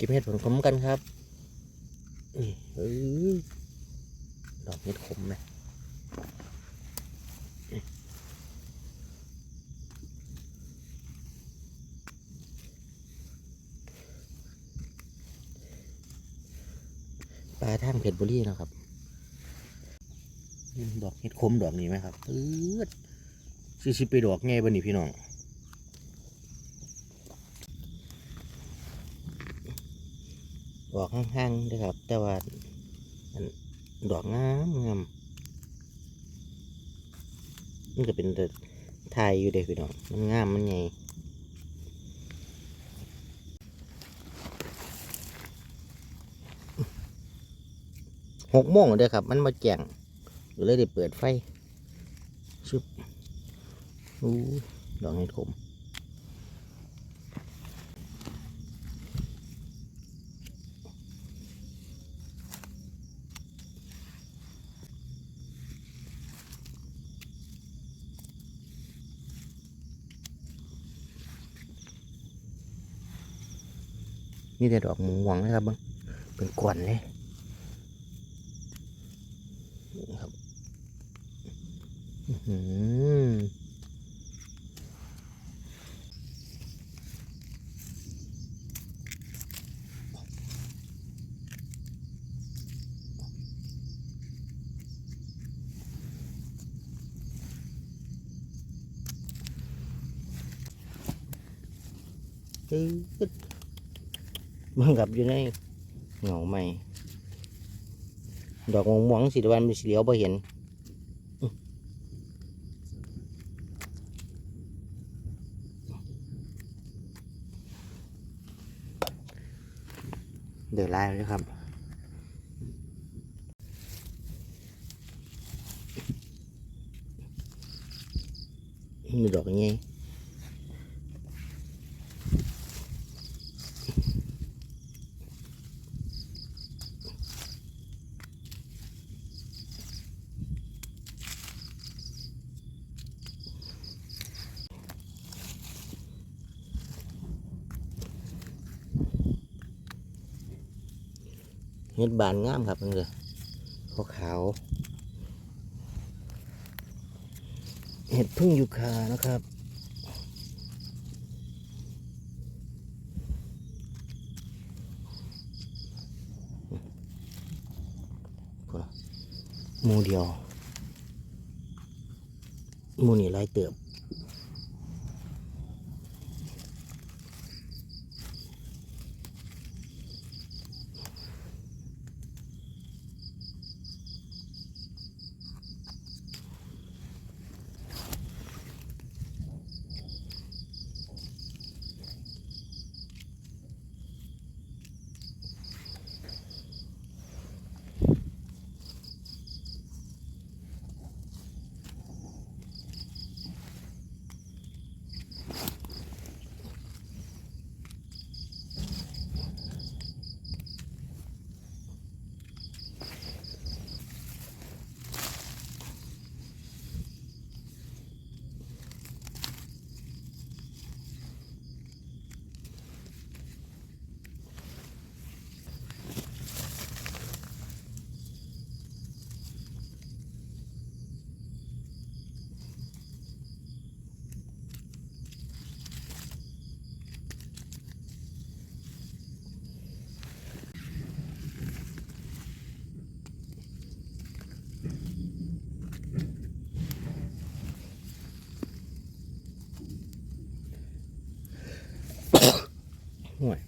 ก็บเห็ดผลขมกันครับนี่เอ้ยดอกเห็ดขมไหมปลาทางเพชรบุรีนะครับ ดอกเห็ดขมดอกนี้ไหมครับปื๊ดสิสิไปดอกไงบ้านี่พี่น้อง ดอกห้างๆนะครับ แต่ว่าดอกงามงามมันก็เป็นแต่ไทยอยู่เด็กพี่น้องมันงามมันใหญ่หกโมงเด้อครับ มันมาแจ้งก็เลยได้เปิดไฟชุบอู้ดอกเห็ดขม นี่แต่ดอกม่วงนะครับบังเป็นกวนเลยนี่ครับอื้อหือตึ๊ด มันกับอยู่ในเหงาใหม่ ดอกม่วงๆสีวันมันสีเหลียวพอเห็นเดือดลายเลยครับมีดอกยังไง เห็ดบานงามครับเพื่อนขาวขาวเห็ดพึ่งยูคานะครับหมูเดียวหมูนี่ไรเติบ ห่วย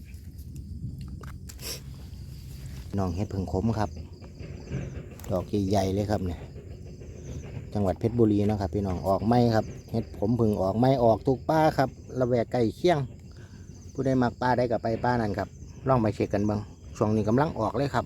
น้องเห็ดผึ่งขมครับ ดอกใหญ่ๆเลยครับเนี่ย จังหวัดเพชรบุรีนะครับพี่น้องออกไม้ครับ เห็ดผมผึ่งออกไม้ออกทุกป้าครับ ระแวกใกล้เคียง ผู้ใดมักป้าได้กับไปป้านั่นครับ ลองไปเช็คกันบ้างช่วงนี้กำลังออกเลยครับ